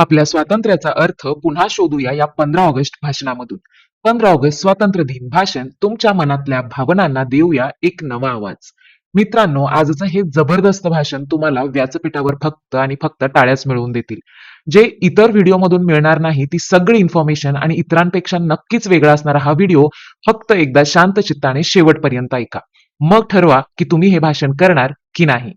आपल्या स्वातंत्र्याचा अर्थ पुन्हा शोधूया या पंधरा ऑगस्ट भाषणामधून. पंधरा ऑगस्ट स्वातंत्र्य दिन भाषण तुमच्या मनातल्या भावनांना देऊया एक नवा आवाज. मित्रांनो आजचं हे जबरदस्त भाषण तुम्हाला व्यासपीठावर फक्त आणि फक्त टाळ्याच मिळवून देतील. जे इतर व्हिडिओमधून मिळणार नाही ती सगळी इन्फॉर्मेशन आणि इतरांपेक्षा नक्कीच वेगळा असणारा हा व्हिडिओ फक्त एकदा शांत चित्ताने शेवटपर्यंत ऐका. मग ठरवा की तुम्ही हे भाषण करणार की नाही.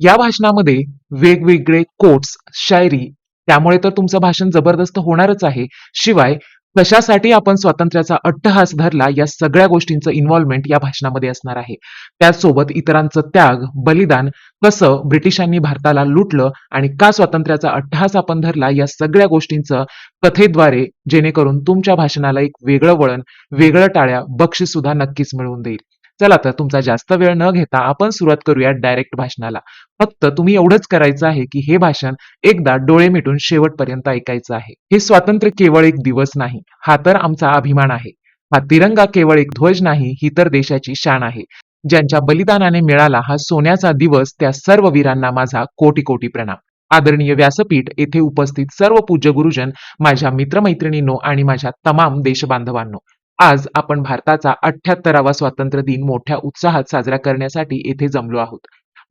या भाषणामध्ये वेगवेगळे कोट्स शायरी त्यामुळे तर तुमचं भाषण जबरदस्त होणारच आहे. शिवाय कशासाठी आपण स्वातंत्र्याचा अट्टहास धरला या सगळ्या गोष्टींचं इन्व्हॉल्वमेंट या भाषणामध्ये असणार आहे. त्याचसोबत इतरांचं त्याग बलिदान कसं ब्रिटिशांनी भारताला लुटलं आणि का स्वातंत्र्याचा अट्टहास आपण धरला या सगळ्या गोष्टींचं कथेद्वारे जेणेकरून तुमच्या भाषणाला एक वेगळं वळण वेगळं टाळ्या बक्षीस सुद्धा नक्कीच मिळवून देईल. चला तर तुमचा जास्त वेळ न घेता आपण सुरुवात करूया डायरेक्ट भाषणाला. फक्त तुम्ही एवढंच करायचं आहे की हे भाषण एकदा डोळे मिटून शेवटपर्यंत ऐकायचं आहे. हे स्वातंत्र्य केवळ एक दिवस नाही हा तर आमचा अभिमान आहे. हा तिरंगा केवळ एक ध्वज नाही ही तर देशाची शान आहे. ज्यांच्या बलिदानाने मिळाला हा सोन्याचा दिवस त्या सर्व वीरांना माझा कोटी कोटी प्रणाम. आदरणीय व्यासपीठ येथे उपस्थित सर्व पूज्य गुरुजन माझ्या मित्रमैत्रिणींनो आणि माझ्या तमाम देशबांधवांनो आज आपण भारताचा अठ्याहत्तरावा स्वातंत्र्य दिन मोठ्या उत्साहात साजरा करण्यासाठी येथे जमलो आहोत.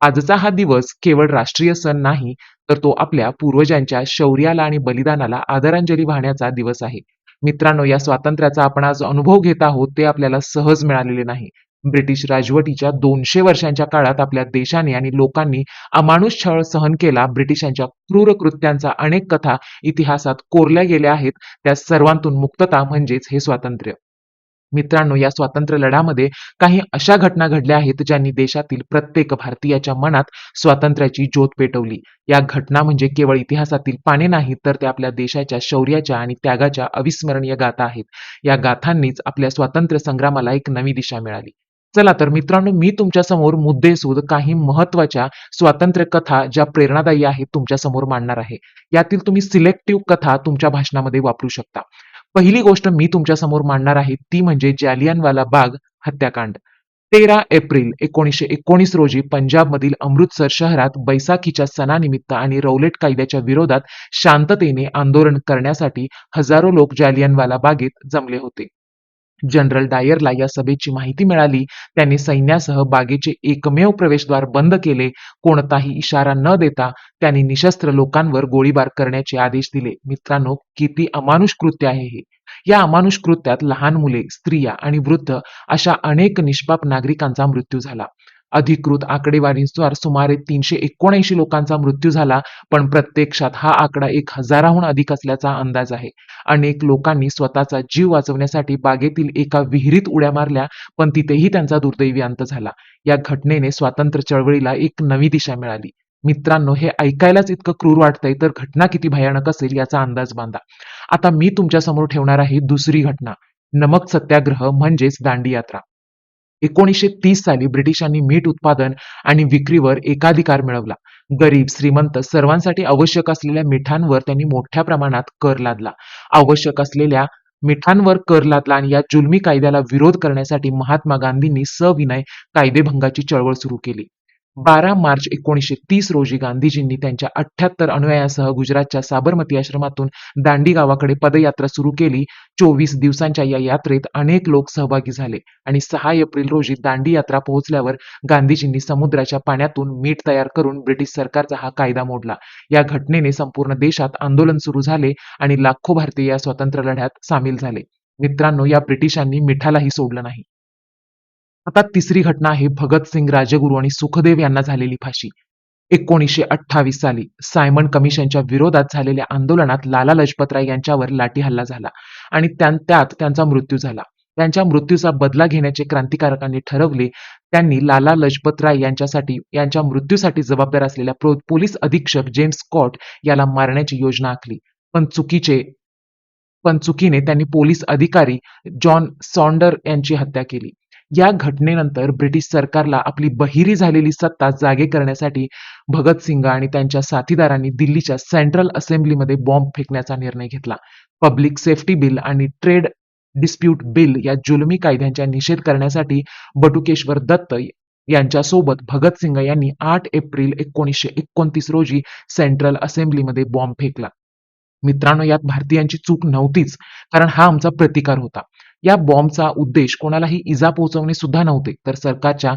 आजचा हा दिवस केवळ राष्ट्रीय सण नाही तर तो आपल्या पूर्वजांच्या शौर्याला आणि बलिदानाला आदरांजली वाहण्याचा दिवस आहे. मित्रांनो या स्वातंत्र्याचा आपण आज अनुभव घेत आहोत ते आपल्याला सहज मिळालेले नाही. ब्रिटिश राजवटीच्या दोनशे वर्षांच्या काळात आपल्या देशाने आणि लोकांनी अमानुष छळ सहन केला. ब्रिटिशांच्या क्रूर कृत्यांचा अनेक कथा इतिहासात कोरल्या गेल्या आहेत. त्या सर्वांतून मुक्तता म्हणजेच हे स्वातंत्र्य. मित्रांनो या स्वातंत्र्य लढ्यामध्ये काही अशा घटना घडल्या आहेत ज्यांनी देशातील प्रत्येक भारतीयाच्या मनात स्वातंत्र्याची ज्योत पेटवली. या घटना म्हणजे केवळ इतिहासातील पाने नाहीत तर त्या आपल्या देशाच्या शौर्याच्या आणि त्यागाच्या अविस्मरणीय गाथा आहेत. या गाथांनीच आपल्या स्वातंत्र्य संग्रामाला एक नवी दिशा मिळाली. चला तर मित्रांनो मी तुमच्यासमोर मुद्देसूद काही महत्त्वाच्या स्वातंत्र्य कथा ज्या प्रेरणादायी आहेत तुमच्यासमोर मांडणार आहे. यातील तुम्ही सिलेक्टिव्ह कथा तुमच्या भाषणामध्ये वापरू शकता. पहिली गोष्ट मी तुमच्यासमोर मांडणार आहे ती म्हणजे जालियनवाला बाग हत्याकांड. तेरा एप्रिल एकोणीसशे एकोणीस रोजी पंजाबमधील अमृतसर शहरात बैसाखीच्या सणानिमित्त आणि रौलेट कायद्याच्या विरोधात शांततेने आंदोलन करण्यासाठी हजारो लोक जालियनवाला बागेत जमले होते. जनरल डायरला या सभेची माहिती मिळाली. त्यांनी सैन्यासह बागेचे एकमेव प्रवेशद्वार बंद केले. कोणताही इशारा न देता त्यांनी निशस्त्र लोकांवर गोळीबार करण्याचे आदेश दिले. मित्रांनो किती अमानुष कृत्य आहे हे. या अमानुष कृत्यात लहान मुले स्त्रिया आणि वृद्ध अशा अनेक निष्पाप नागरिकांचा मृत्यू झाला. अधिकृत आकडेवारीनुसार सुमारे तीनशे एकोणऐंशी लोकांचा मृत्यू झाला पण प्रत्यक्षात हा आकडा एक हजाराहून अधिक असल्याचा अंदाज आहे. अनेक लोकांनी स्वतःचा जीव वाचवण्यासाठी बागेतील एका विहिरीत उड्या मारल्या पण तिथेही त्यांचा दुर्दैवी अंत झाला. या घटनेने स्वातंत्र्य चळवळीला एक नवी दिशा मिळाली. मित्रांनो हे ऐकायलाच इतकं क्रूर वाटतंय तर घटना किती भयानक असेल याचा अंदाज बांधा. आता मी तुमच्यासमोर ठेवणार आहे दुसरी घटना. नमक सत्याग्रह म्हणजेच दांडी यात्रा. एकोणीसशे तीस साली ब्रिटिशांनी मीठ उत्पादन आणि विक्रीवर एकाधिकार मिळवला. गरीब श्रीमंत सर्वांसाठी आवश्यक असलेल्या मिठांवर त्यांनी मोठ्या प्रमाणात कर लादला. आवश्यक असलेल्या मिठांवर कर लादला आणि या जुलमी कायद्याला विरोध करण्यासाठी महात्मा गांधींनी सविनय कायदेभंगाची चळवळ सुरू केली. बारा मार्च एकोणीसशे तीस रोजी गांधीजींनी त्यांच्या अठ्याहत्तर अनुयायासह गुजरातच्या साबरमती आश्रमातून दांडी गावाकडे पदयात्रा सुरू केली. चोवीस दिवसांच्या या यात्रेत अनेक लोक सहभागी झाले आणि सहा एप्रिल रोजी दांडी यात्रा पोहोचल्यावर गांधीजींनी समुद्राच्या पाण्यातून मीठ तयार करून ब्रिटिश सरकारचा हा कायदा मोडला. या घटनेने संपूर्ण देशात आंदोलन सुरू झाले आणि लाखो भारतीय या स्वातंत्र्य लढ्यात सामील झाले. मित्रांनो या ब्रिटिशांनी मिठालाही सोडलं नाही. आता तिसरी घटना आहे भगतसिंग राजगुरू आणि सुखदेव यांना झालेली फाशी. एकोणीसशे अठ्ठावीस साली सायमन कमिशनच्या विरोधात झालेल्या आंदोलनात लाला लजपतराय यांच्यावर लाठी हल्ला झाला आणि त्यात त्यांचा मृत्यू झाला. त्यांच्या मृत्यूचा बदला घेण्याचे क्रांतिकारकांनी ठरवले त्यांनी लाला लजपतराय यांच्यासाठी यांच्या मृत्यूसाठी जबाबदार असलेल्या प्रो- पोलीस अधीक्षक जेम्स स्कॉट याला मारण्याची योजना आखली. पण चुकीचे पण चुकीने त्यांनी पोलीस अधिकारी जॉन सॉन्डर यांची हत्या केली. या घटनेनंतर ब्रिटिश सरकारला आपली बहिरी झालेली सत्ता जागे करण्यासाठी भगतसिंग आणि त्यांच्या साथीदारांनी दिल्लीच्या सेंट्रल असेंब्लीमध्ये बॉम्ब फेकण्याचा निर्णय घेतला. पब्लिक सेफ्टी बिल आणि ट्रेड डिस्प्यूट बिल या जुलमी कायद्यांचा निषेध करण्यासाठी बटुकेश्वर दत्त यांच्यासोबत भगतसिंग यांनी आठ एप्रिल एकोणीसशे एकोणतीस रोजी सेंट्रल असेंब्लीमध्ये बॉम्ब फेकला. मित्रांनो यात भारतीयांची चूक नव्हतीच कारण हा आमचा प्रतिकार होता. या बॉम्बचा उद्देश कोणालाही इजा पोहोचवणे सुद्धा नव्हते. तर सरकारच्या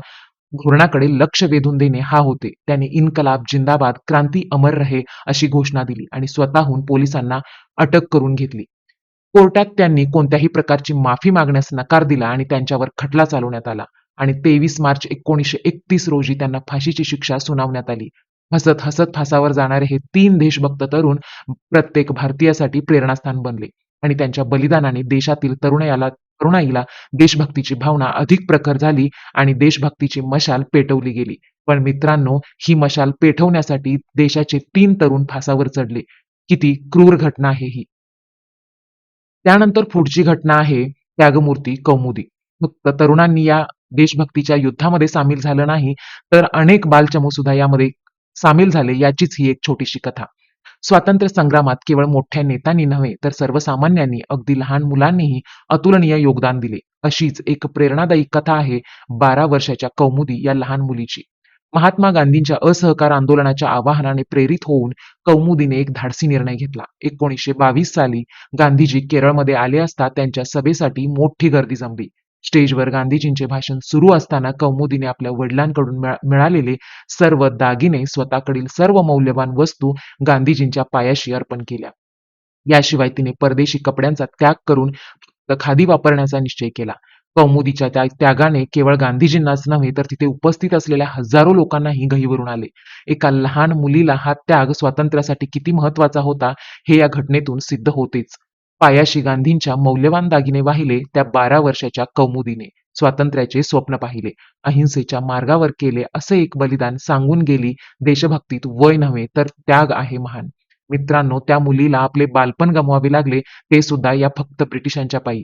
धोरणाकडे लक्ष वेधून देणे हा होते. त्याने इन्कलाब जिंदाबाद क्रांती अमर रहे अशी घोषणा दिली आणि स्वतःहून पोलिसांना अटक करून घेतली. कोर्टात त्यांनी कोणत्याही प्रकारची माफी मागण्यास नकार दिला आणि त्यांच्यावर खटला चालवण्यात आला आणि तेवीस मार्च एकोणीसशे एकतीस रोजी त्यांना फाशीची शिक्षा सुनावण्यात आली. हसत हसत फासावर जाणारे हे तीन देशभक्त तरुण प्रत्येक भारतीयासाठी प्रेरणास्थान बनले. आणि त्यांच्या बलिदानाने देशातील तरुणायाला तरुणाईला देशभक्तीची भावना अधिक प्रखर झाली आणि देशभक्तीची मशाल पेटवली गेली. पण मित्रांनो ही मशाल पेटवण्यासाठी देशाचे तीन तरुण फासावर चढले. किती क्रूर घटना आहे ही. त्यानंतर पुढची घटना आहे त्यागमूर्ती कौमुदी. फक्त तरुणांनी या देशभक्तीच्या युद्धामध्ये सामील झालं नाही तर अनेक बालचमू सुद्धा यामध्ये सामील झाले याचीच ही एक छोटीशी कथा. स्वातंत्र्य संग्रामात केवळ मोठ्या नेत्यांनी नव्हे तर सर्वसामान्यांनी अगदी लहान मुलांनीही अतुलनीय योगदान दिले. अशीच एक प्रेरणादायी कथा आहे बारा वर्षाच्या कौमुदी या लहान मुलीची. महात्मा गांधींच्या असहकार आंदोलनाच्या आवाहनाने प्रेरित होऊन कौमुदीने एक धाडसी निर्णय घेतला. एकोणीसशे बावीस साली गांधीजी केरळमध्ये आले असता त्यांच्या सभेसाठी मोठी गर्दी जमली. स्टेजवर गांधीजींचे भाषण सुरू असताना कौमुदीने आपल्या वडिलांकडून मिळालेले सर्व दागिने स्वतःकडील सर्व मौल्यवान वस्तू गांधीजींच्या पायाशी अर्पण केल्या. याशिवाय तिने परदेशी कपड्यांचा त्याग करून खादी वापरण्याचा निश्चय केला. कौमुदीच्या त्या त्यागाने केवळ गांधीजींनाच नव्हे तर तिथे उपस्थित असलेल्या हजारो लोकांनाही गहीवरून आले. एका लहान मुलीला हा त्याग स्वातंत्र्यासाठी किती महत्त्वाचा होता हे या घटनेतून सिद्ध होतेच. पायाशी गांधींच्या मौल्यवान दागिने वाहिले त्या बारा वर्षाच्या कौमुदीने स्वातंत्र्याचे स्वप्न पाहिले. अहिंसेच्या मार्गावर केले असे एक बलिदान सांगून गेली देशभक्तीत वय नव्हे तर त्याग आहे महान. मित्रांनो त्या मुलीला आपले बालपण गमवावे लागले ते सुद्धा या फक्त ब्रिटिशांच्या पायी.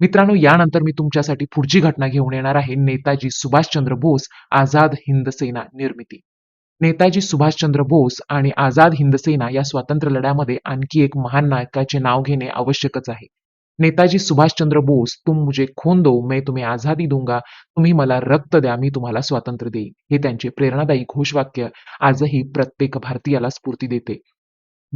मित्रांनो यानंतर मी तुमच्यासाठी पुढची घटना घेऊन येणार आहे. नेताजी सुभाषचंद्र बोस आझाद हिंद सेना निर्मिती. नेताजी सुभाषचंद्र बोस आणि आझाद हिंद सेना या स्वातंत्र्य लढ्यामध्ये आणखी एक महान नायकाचे नाव घेणे आवश्यकच आहे. नेताजी सुभाषचंद्र बोस तुम मुझे खून दो मैं तुम्हें आझादी दूंगा तुम्ही मला रक्त द्या मी तुम्हाला स्वातंत्र्य देईन हे त्यांचे प्रेरणादायी घोषवाक्य आजही प्रत्येक भारतीयाला स्फूर्ती देते.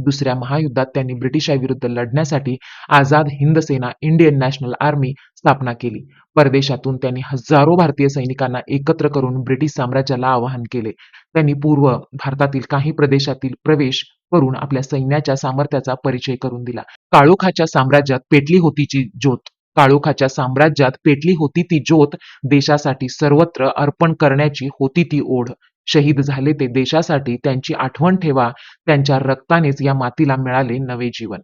दुसऱ्या महायुद्धात त्यांनी ब्रिटिशाविरुद्ध लढण्यासाठी Azad Hind Sena Indian National Army स्थापना केली. परदेशातून त्यांनी हजारो भारतीय सैनिकांना एकत्र करून ब्रिटिश साम्राज्याला आवाहन केले. त्यांनी पूर्व भारतातील काही प्रदेशातील प्रवेश करून आपल्या सैन्याच्या सामर्थ्याचा परिचय करून दिला. काळोखाच्या साम्राज्यात पेटली होतीची ज्योत. काळोखाच्या साम्राज्यात पेटली होती ती ज्योत. देशासाठी सर्वत्र अर्पण करण्याची होती ती ओढ. शहीद झाले ते देशासाठी त्यांची आठवण ठेवा त्यांच्या रक्तानेच या मातीला मिळाले नवे जीवन.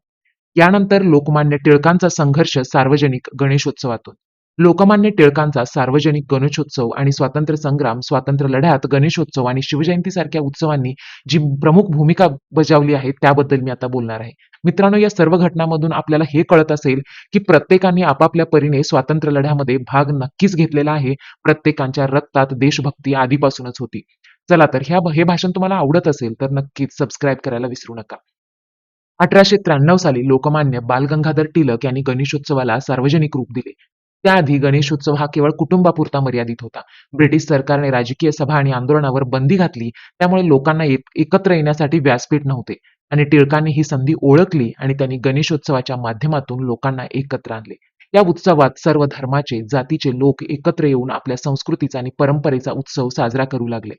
यानंतर लोकमान्य टिळकांचा संघर्ष सार्वजनिक गणेशोत्सवातून. लोकमान्य टिळकांचा सार्वजनिक गणेशोत्सव आणि स्वातंत्र्य संग्राम स्वातंत्र्य लढ्यात गणेशोत्सव आणि शिवजयंती सारख्या उत्सवांनी जी प्रमुख भूमिका बजावली आहे त्याबद्दल मी आता बोलणार आहे. मित्रांनो या सर्व घटनांमधून आपल्याला हे कळत असेल की प्रत्येकाने आपापल्या परीने स्वातंत्र्य लढ्यामध्ये भाग नक्कीच घेतलेला आहे. प्रत्येकांच्या रक्तात देशभक्ती आधीपासूनच होती. चला तर ह्या हे भाषण तुम्हाला आवडत असेल तर नक्कीच सबस्क्राईब करायला विसरू नका. अठराशे त्र्याण्णव साली लोकमान्य बालगंगाधर टिळक यांनी गणेशोत्सवाला सार्वजनिक रूप दिले. त्याआधी गणेशोत्सव हा केवळ कुटुंबापुरता मर्यादित होता. ब्रिटिश सरकारने राजकीय सभा आणि आंदोलनावर बंदी घातली त्यामुळे लोकांना एक- एकत्र येण्यासाठी व्यासपीठ नव्हते आणि टिळकांनी ही संधी ओळखली आणि त्यांनी गणेशोत्सवाच्या माध्यमातून लोकांना एकत्र आणले. या उत्सवात सर्व धर्माचे जातीचे लोक एकत्र येऊन आपल्या संस्कृतीचा आणि परंपरेचा उत्सव साजरा करू लागले.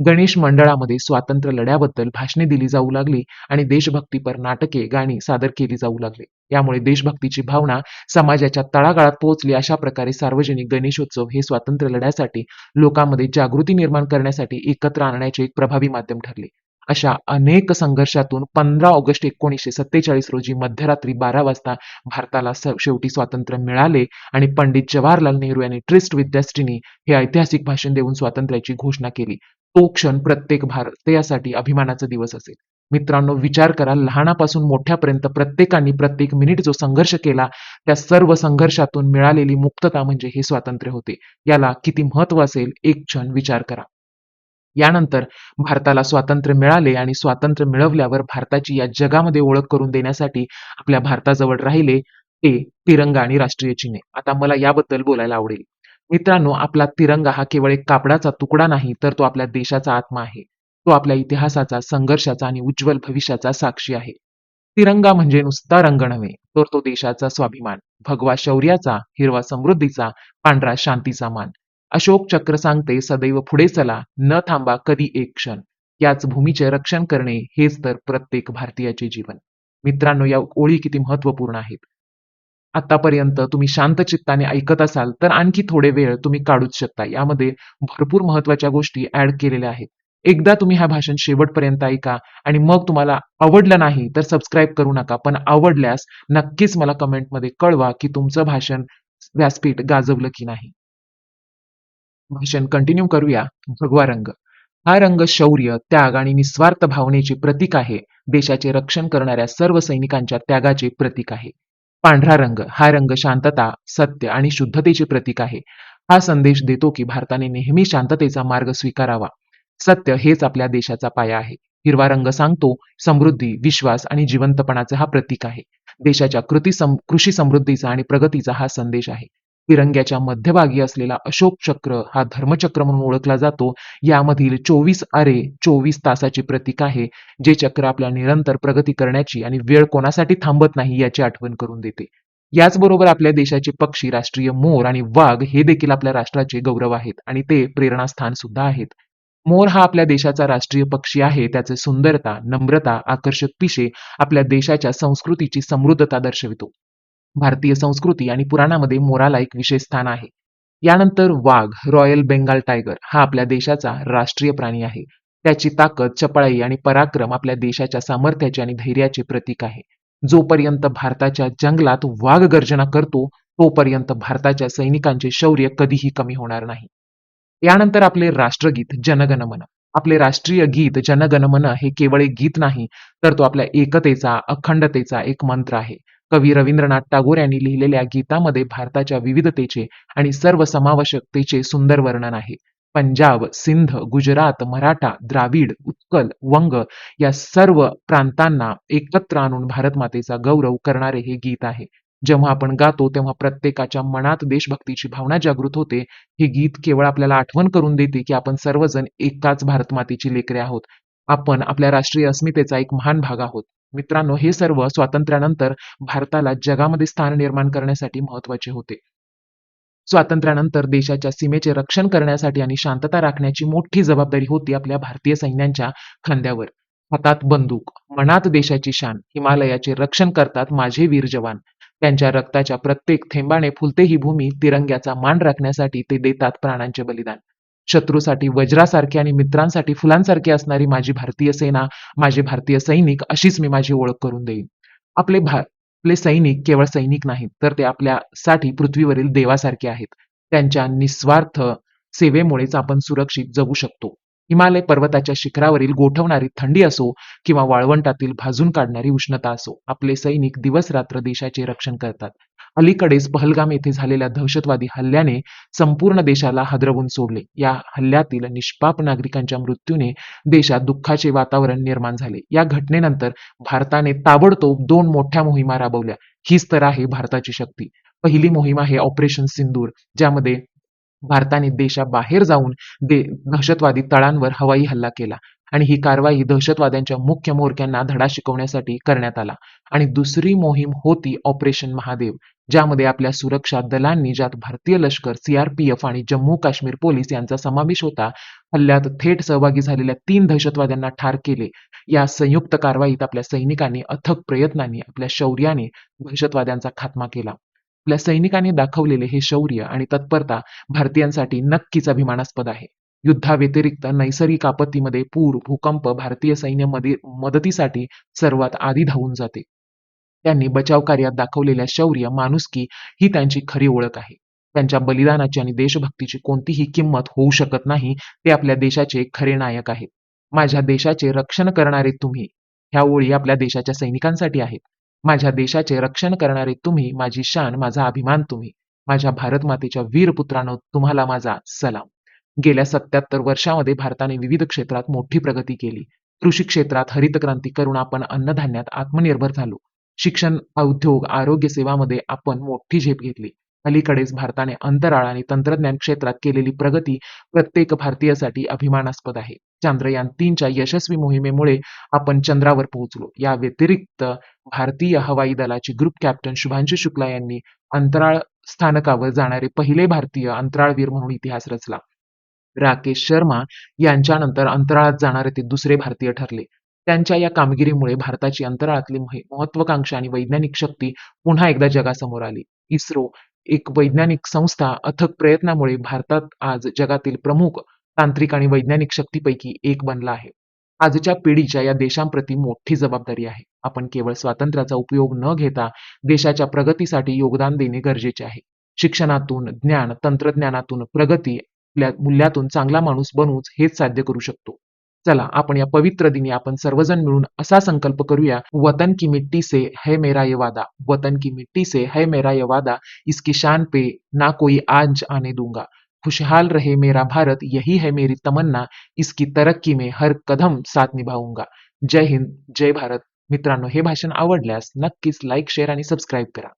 गणेश मंडळामध्ये स्वातंत्र्य लढ्याबद्दल भाषणे दिली जाऊ लागली आणि देशभक्तीपर नाटके गाणी सादर केली जाऊ लागली. यामुळे देशभक्तीची भावना समाजाच्या तळागाळात पोहोचली अशा प्रकारे सार्वजनिक गणेशोत्सव हे स्वातंत्र्य लढ्यासाठी लोकांमध्ये जागृती निर्माण करण्यासाठी एकत्र आणण्याचे एक प्रभावी माध्यम ठरले. अशा अनेक संघर्षातून पंधरा ऑगस्ट एकोणीसशे सत्तेचाळीस रोजी मध्यरात्री बारा वाजता भारताला शेवटी स्वातंत्र्य मिळाले आणि पंडित जवाहरलाल नेहरू यांनी ट्रिस्ट विथ डेस्टिनी हे ऐतिहासिक भाषण देऊन स्वातंत्र्याची घोषणा केली. तो क्षण प्रत्येक भारतीयासाठी अभिमानाचा दिवस असेल. मित्रांनो विचार करा लहानापासून मोठ्यापर्यंत प्रत्येकाने प्रत्येक मिनिट जो संघर्ष केला त्या सर्व संघर्षातून मिळालेली मुक्तता म्हणजे हे स्वातंत्र्य होते. याला किती महत्त्व असेल एक क्षण विचार करा. यानंतर भारताला स्वातंत्र्य मिळाले आणि स्वातंत्र्य मिळवल्यावर भारताची या जगामध्ये ओळख करून देण्यासाठी आपल्या भारताजवळ राहिले ते तिरंगा आणि राष्ट्रीय चिन्हे. आता मला याबद्दल बोलायला आवडेल. मित्रांनो आपला तिरंगा हा केवळ एक कापडाचा तुकडा नाही तर तो आपल्या देशाचा आत्मा आहे. तो आपल्या इतिहासाचा संघर्षाचा आणि उज्ज्वल भविष्याचा साक्षी आहे. तिरंगा म्हणजे नुसता रंग नव्हे तर तो देशाचा स्वाभिमान. भगवा शौर्याचा हिरवा समृद्धीचा पांढरा शांतीचा मान. अशोक चक्र सांगते सदैव पुढे चला न थांबा कधी एक क्षण. याच भूमीचे रक्षण करणे हेच तर प्रत्येक भारतीयाचे जीवन. मित्रांनो या ओळी किती महत्त्वपूर्ण आहेत. आतापर्यंत तुम्ही शांत चित्ताने ऐकत असाल तर आणखी थोडे वेळ तुम्ही काढूच शकता. यामध्ये भरपूर महत्त्वाच्या गोष्टी ऍड केलेल्या आहेत. एकदा तुम्ही हा भाषण शेवटपर्यंत ऐका आणि मग तुम्हाला आवडलं नाही तर सबस्क्राईब करू नका. पण आवडल्यास नक्कीच मला कमेंटमध्ये कळवा की तुमचं भाषण व्यासपीठ गाजवलं की नाही. भाषण कंटिन्यू करूया. भगवा रंग. हा रंग शौर्य त्याग आणि निस्वार्थ भावनेचे प्रतीक आहे. देशाचे रक्षण करणाऱ्या सर्व सैनिकांच्या त्यागाचे प्रतीक आहे. पांढरा रंग हा रंग शांतता सत्य आणि शुद्धतेचे प्रतीक आहे. हा संदेश देतो की भारताने नेहमी शांततेचा मार्ग स्वीकारावा. सत्य हेच आपल्या देशाचा पाया आहे. हिरवा रंग सांगतो समृद्धी विश्वास आणि जिवंतपणाचा हा प्रतीक आहे. देशाच्या कृती सम कृषी समृद्धीचा आणि प्रगतीचा हा संदेश आहे. तिरंग्याच्या मध्यभागी असलेला अशोक चक्र हा धर्मचक्र म्हणून ओळखला जातो. यामधील चोवीस आरे चोवीस तासाची प्रतीक आहे जे चक्र आपल्या निरंतर प्रगती करण्याची आणि वेळ कोणासाठी थांबत नाही याची आठवण करून देते. याचबरोबर आपल्या देशाचे पक्षी राष्ट्रीय मोर आणि वाघ हे देखील आपल्या राष्ट्राचे गौरव आहेत आणि ते प्रेरणास्थान सुद्धा आहेत. मोर हा आपल्या देशाचा राष्ट्रीय पक्षी आहे त्याचे सुंदरता नम्रता आकर्षक पिशे आपल्या देशाच्या संस्कृतीची समृद्धता दर्शवितो. भारतीय संस्कृती आणि पुराणामध्ये मोराला एक विशेष स्थान आहे. यानंतर वाघ रॉयल बेंगाल टायगर हा आपल्या देशाचा राष्ट्रीय प्राणी आहे. त्याची ताकद चपळाई आणि पराक्रम आपल्या देशाच्या सामर्थ्याचे आणि धैर्याचे प्रतीक आहे. जोपर्यंत भारताच्या जंगलात वाघ गर्जना करतो तोपर्यंत भारताच्या सैनिकांचे शौर्य कधीही कमी होणार नाही. यानंतर आपले राष्ट्रगीत जनगणमन. आपले राष्ट्रीय गीत जनगणमन हे केवळ एक गीत नाही तर तो आपल्या एकतेचा अखंडतेचा एक मंत्र आहे. कवी रवींद्रनाथ टागोर यांनी लिहिलेल्या गीतामध्ये भारताच्या विविधतेचे आणि सर्वसमावेशकतेचे सुंदर वर्णन आहे. पंजाब सिंध गुजरात मराठा द्राविड उत्कल वंग या सर्व प्रांतांना एकत्र आणून भारत मातेचा गौरव करणारे हे गीत आहे. जेव्हा आपण गातो तेव्हा प्रत्येकाच्या मनात देशभक्तीची भावना जागृत होते. हे गीत केवळ आपल्याला आठवण करून देते की आपण सर्वजण एकाच भारत मातेची लेकरे आहोत. आपण आपल्या राष्ट्रीय अस्मितेचा एक महान भाग आहोत. मित्रांनो हे सर्व स्वातंत्र्यानंतर भारताला जगामध्ये स्थान निर्माण करण्यासाठी महत्त्वाचे होते. स्वातंत्र्यानंतर देशाच्या सीमेचे रक्षण करण्यासाठी आणि शांतता राखण्याची मोठी जबाबदारी होती आपल्या भारतीय सैन्यांच्या खांद्यावर. हातात बंदूक मनात देशाची शान हिमालयाचे रक्षण करतात माझे वीर जवान. त्यांच्या रक्ताच्या प्रत्येक थेंबाने फुलते ही भूमी तिरंग्याचा मान राखण्यासाठी ते देतात प्राणांचे बलिदान. शत्रूसाठी वज्रासारखी आणि मित्रांसाठी फुलांसारखी असणारी माझी भारतीय सेना माझे भारतीय सैनिक अशीच मी माझी ओळख करून देईन. आपले भार आपले सैनिक केवळ सैनिक नाहीत तर ते आपल्यासाठी पृथ्वीवरील देवासारखे आहेत. त्यांच्या निस्वार्थ सेवेमुळेच आपण सुरक्षित जगू शकतो. हिमालय पर्वताच्या शिखरावरील गोठवणारी थंडी असो किंवा वाळवंटातील भाजून काढणारी उष्णता असो आपले सैनिक दिवस रात्र देशाचे रक्षण करतात. अलीकडेच पहलगाम येथे झालेल्या दहशतवादी हल्ल्याने संपूर्ण देशाला हादरवून सोडले. या हल्ल्यातील निष्पाप नागरिकांच्या मृत्यूने देशात दुःखाचे वातावरण निर्माण झाले. या घटनेनंतर भारताने ताबडतोब दोन मोठ्या मोहिमा राबवल्या. हीच तर आहे भारताची शक्ती. पहिली मोहिम आहे ऑपरेशन सिंदूर ज्यामध्ये भारताने देशाबाहेर जाऊन दे दहशतवादी तळांवर हवाई हल्ला केला आणि ही कारवाई दहशतवाद्यांच्या मुख्य म्होरक्यांना धडा शिकवण्यासाठी करण्यात आला. आणि दुसरी मोहीम होती ऑपरेशन महादेव ज्यामध्ये आपल्या सुरक्षा दलांनी ज्यात भारतीय लष्कर सीआरपीएफ आणि जम्मू काश्मीर पोलीस यांचा समावेश होता हल्ल्यात थेट सहभागी झालेल्या तीन दहशतवाद्यांना ठार केले. या संयुक्त कारवाईत आपल्या सैनिकांनी अथक प्रयत्नांनी आपल्या शौर्याने दहशतवाद्यांचा खात्मा केला. आपल्या सैनिकांनी दाखवलेले हे शौर्य आणि तत्परता भारतीयांसाठी नक्कीच अभिमानास्पद आहे. युद्धाव्यतिरिक्त नैसर्गिक आपत्तीमध्ये पूर भूकंप भारतीय सैन्य मदतीसाठी सर्वात आधी धावून जाते. त्यांनी बचाव कार्यात दाखवलेल्या शौर्य माणुसकी ही त्यांची खरी ओळख आहे. त्यांच्या बलिदानाची आणि देशभक्तीची कोणतीही किंमत होऊ शकत नाही ते आपल्या देशाचे खरे नायक आहेत. माझ्या देशाचे रक्षण करणारे तुम्ही ह्या ओळी आपल्या देशाच्या सैनिकांसाठी आहेत. माझ्या देशाचे रक्षण करणारे तुम्ही माझी शान माझा अभिमान तुम्ही. माझ्या भारत मातेच्या वीर पुत्रांनो तुम्हाला माझा सलाम. गेल्या सत्याहत्तर वर्षामध्ये भारताने विविध क्षेत्रात मोठी प्रगती केली. कृषी क्षेत्रात हरित क्रांती करून आपण अन्नधान्यात आत्मनिर्भर झालो. शिक्षण उद्योग आरोग्य सेवामध्ये आपण मोठी झेप घेतली. अलीकडेच भारताने अंतराळ आणि तंत्रज्ञान क्षेत्रात केलेली प्रगती प्रत्येक भारतीयासाठी अभिमानास्पद आहे. चांद्रयान तीनच्या यशस्वी मोहिमेमुळे आपण चंद्रावर पोहोचलो. या व्यतिरिक्त भारतीय हवाई दलाचे ग्रुप कॅप्टन शुभांशु शुक्ला यांनी अंतराळ स्थानकावर जाणारे पहिले भारतीय अंतराळवीर म्हणून इतिहास रचला. राकेश शर्मा यांच्यानंतर अंतराळात जाणारे ते दुसरे भारतीय ठरले. त्यांच्या या कामगिरीमुळे भारताची अंतराळातली महत्वाकांक्षा आणि वैज्ञानिक शक्ती पुन्हा एकदा जगासमोर आली. इस्रो एक वैज्ञानिक संस्था अथक प्रयत्नामुळे भारतात आज जगातील प्रमुख तांत्रिक आणि वैज्ञानिक शक्तीपैकी एक बनला आहे. आजच्या पिढीच्या या देशांप्रती मोठी जबाबदारी आहे. आपण केवळ स्वातंत्र्याचा उपयोग न घेता देशाच्या प्रगतीसाठी योगदान देणे गरजेचे आहे. शिक्षणातून ज्ञान तंत्रज्ञानातून प्रगती आपल्या मूल्यातून चांगला माणूस बनूच हेच साध्य करू शकतो. चला आपण या पवित्र दिनी आपण सर्वजण मिळून असा संकल्प करूया वतन की मिट्टी से है मेरा ये वादा. वतन की मिट्टी से है मेरा ये वादा. इसकी शान पे ना कोई आज आने दूंगा. खुशहाल रहे मेरा भारत, यही है मेरी तमन्ना। इसकी तरक्की में हर कदम साथ निभाऊँगा। जय हिंद, जय भारत। मित्रांनो, हे भाषण आवडल्यास नक्कीच लाईक शेअर आणि सबस्क्राईब करा.